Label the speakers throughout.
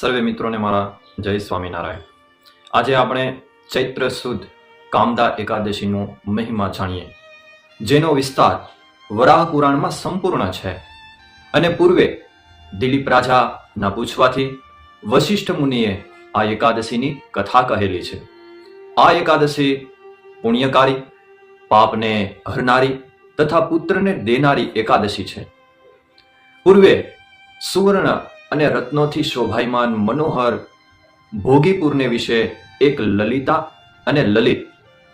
Speaker 1: સર્વે મિત્રોને મારા જય સ્વામિનારાયણ. આજે આપણે ચૈત્ર સુદ કામદા એકાદશીનો મહિમા જાણીએ. જેનો વિસ્તાર વરાહ પુરાણમાં સંપૂર્ણ છે. અને પૂર્વે દિલીપ રાજાના પૂછવાથી વશિષ્ઠ મુનિએ આ એકાદશીની કથા કહેલી છે. આ એકાદશી પુણ્યકારી, પાપને હરનારી તથા પુત્રને દેનારી એકાદશી છે. પૂર્વે સુવર્ણ અને રત્નોથી શોભાયમાન મનોહર ભોગીપુરને વિશે એક લલિતા અને લલિત,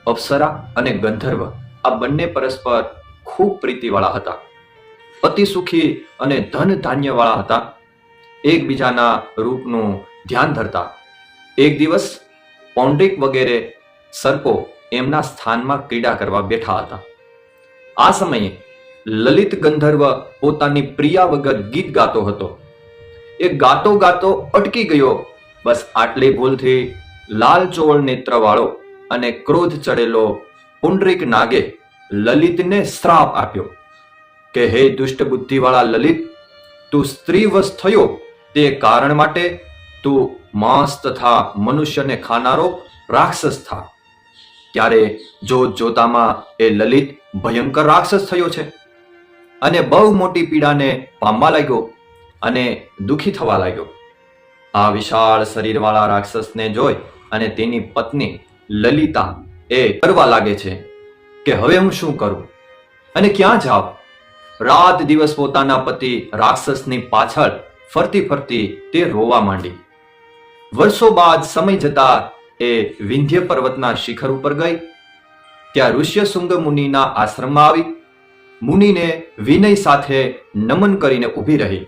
Speaker 1: અપ્સરા અને ગંધર્વ આ બંને પરસ્પર ખૂબ પ્રીતિવાળા હતા. અતિ સુખી અને ધન ધાન્યવાળા હતા. એકબીજાના રૂપનું ધ્યાન ધરતા. એક દિવસ પૌંડ્રિક વગેરે સર્પો એમના સ્થાનમાં ક્રીડા કરવા બેઠા હતા. આ સમયે લલિત ગંધર્વ પોતાની પ્રિયા વગર ગીત ગાતો હતો. એ ગાતો ગાતો અટકી ગયો. બસ આટલી ભૂલથી લાલ ચોળ નેત્રવાળો અને ક્રોધ ચડેલો પુંડરીક નાગે લલિતને શ્રાપ આપ્યો કે, હે દુષ્ટ બુદ્ધિવાળા લલિત, તું સ્ત્રીવશ થયો તે કારણ માટે તું માંસ તથા મનુષ્યને ખાનારો રાક્ષસ થા. ત્યારે જોત જોતામાં એ લલિત ભયંકર રાક્ષસ થયો છે અને બહુ મોટી પીડાને પામવા લાગ્યો. અને દુઃખી થવા લાગ્યો. આ વિશાળ શરીરવાળા રાક્ષસને જોઈ અને તેની પત્ની લલિતા એ કરવા લાગે છે કે હવે હું શું કરું? અને ક્યાં જાઉં? રાત દિવસ પોતાના પતિ રાક્ષસની પાછળ ફરતી ફરતી તે રોવા માંડી. વર્ષો બાદ સમય જતા એ વિંધ્ય પર્વતના શિખર ઉપર ગઈ. ત્યાં ઋષ્યશુંગ મુનિના આશ્રમમાં આવી. મુનિને વિનય સાથે નમન કરીને ઊભી રહી.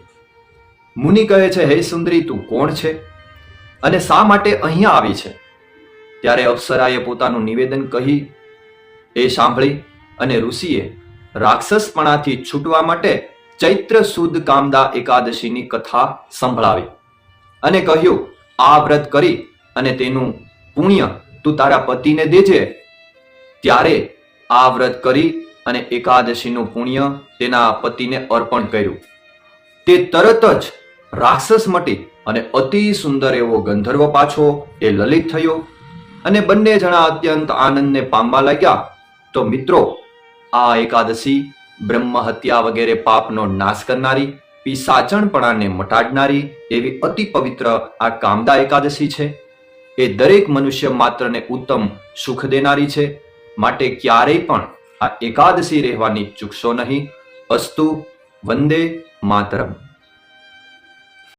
Speaker 1: મુનિ કહે છે, હે સુંદરી, તું કોણ છે? અને શા માટે અહીંયા આવી છે? ત્યારે અપ્સરાએ પોતાનું નિવેદન કહી એ સાંભળી અને ઋષિએ રાક્ષસપણાથી છૂટવા માટે ચૈત્ર સુદ કામદા એકાદશીની કથા સંભળાવી અને કહ્યું, આ વ્રત કરી અને તેનું પુણ્ય તું તારા પતિને દેજે. ત્યારે આ વ્રત કરી અને એકાદશીનું પુણ્ય તેના પતિને અર્પણ કર્યું. તે તરત જ રાક્ષસ મટી અને અતિ સુંદર એવો ગંધર્વ પાછો એ લલિત થયો. અને બંને જણા અત્યંત આનંદને પામવા લાગ્યા. તો મિત્રો, આ એકાદશી, બ્રહ્મ હત્યા વગેરે પાપનો નાશ કરનારી પિસાચણપણાને મટાડનારી એવી અતિ પવિત્ર આ કામદા એકાદશી છે. એ દરેક મનુષ્ય માત્રને ઉત્તમ સુખ દેનારી છે. માટે ક્યારેય પણ આ એકાદશી રહેવાની ચૂકશો નહીં. અસ્તુ વંદે માતરમ.